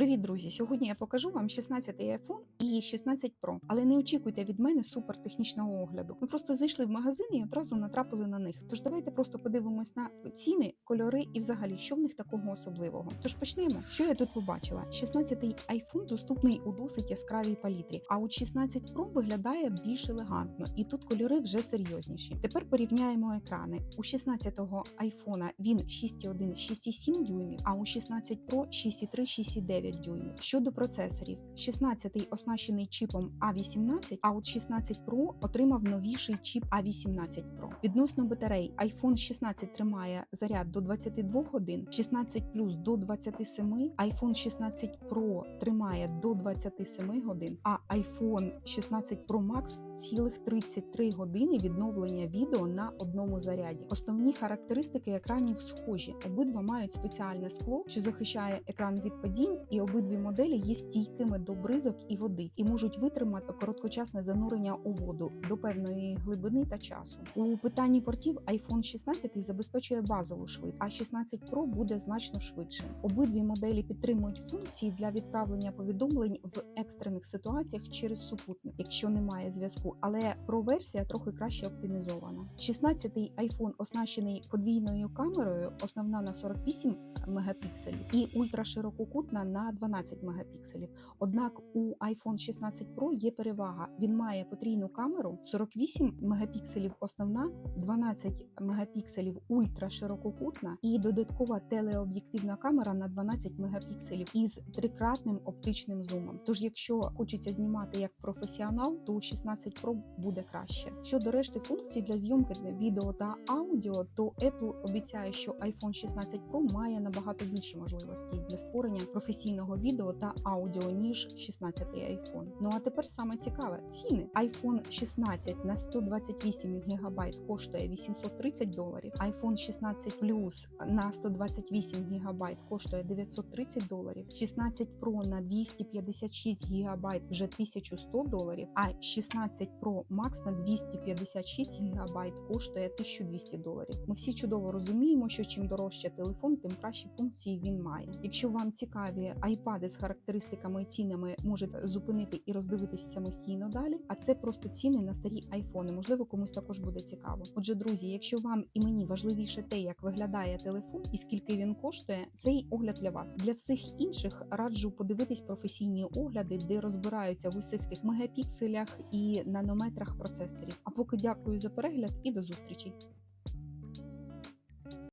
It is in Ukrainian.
Привіт, друзі! Сьогодні я покажу вам 16 iPhone і 16 Pro. Але не очікуйте від мене супертехнічного огляду. Ми просто зайшли в магазин і одразу натрапили на них. Тож давайте просто подивимось на ціни, кольори і взагалі, що в них такого особливого. Тож почнемо. Що я тут побачила? 16 iPhone доступний у досить яскравій палітрі, а от 16 Pro виглядає більш елегантно, і тут кольори вже серйозніші. Тепер порівняємо екрани. У 16-го iPhone він 6,1, 6,7 дюймів, а у 16 Pro 6,3, 6,9 дюймів. Щодо процесорів, 16-й оснащений чипом A18, а от 16 Pro отримав новіший чіп A18 Pro. Відносно батарей, iPhone 16 тримає заряд до 22 годин, 16 Plus до 27, iPhone 16 Pro тримає до 27 годин, а iPhone 16 Pro Max цілих 33 години відновлення відео на одному заряді. Основні характеристики екранів схожі. Обидва мають спеціальне скло, що захищає екран від падінь, і обидві моделі є стійкими до бризок і води і можуть витримати короткочасне занурення у воду до певної глибини та часу. У питанні портів iPhone 16 забезпечує базову швидкість, а 16 Pro буде значно швидшим. Обидві моделі підтримують функції для відправлення повідомлень в екстрених ситуаціях через супутник, якщо немає зв'язку. Але Pro версія трохи краще оптимізована. 16-й iPhone оснащений подвійною камерою, основна на 48 мегапікселів і ультраширококутна на 12 мегапікселів. Однак у iPhone 16 Pro є перевага. Він має потрійну камеру 48 мегапікселів основна, 12 мегапікселів ультраширококутна і додаткова телеоб'єктивна камера на 12 мегапікселів із трикратним оптичним зумом. Тож, якщо хочеться знімати як професіонал, то 16 Pro буде краще. Щодо решти функцій для зйомки відео та аудіо, то Apple обіцяє, що iPhone 16 Pro має набагато більші можливості для створення професійного відео та аудіо ніж 16 iPhone. Ну а тепер саме цікаве ціни. iPhone 16 на 128 ГБ коштує 830 доларів. iPhone 16 Plus на 128 ГБ коштує 930 доларів. 16 Pro на 256 ГБ вже 1100 доларів. А 16 Pro Max на 256 ГБ коштує 1200 доларів. Ми всі чудово розуміємо, що чим дорожче телефон, тим кращі функції він має. Якщо вам цікаві айпади з характеристиками і цінами, можете зупинити і роздивитись самостійно далі. А це просто ціни на старі айфони. Можливо, комусь також буде цікаво. Отже, друзі, якщо вам і мені важливіше те, як виглядає телефон і скільки він коштує, цей огляд для вас. Для всіх інших раджу подивитись професійні огляди, де розбираються в усіх тих мегапікселях і нанометрах процесорів. А поки дякую за перегляд і до зустрічі.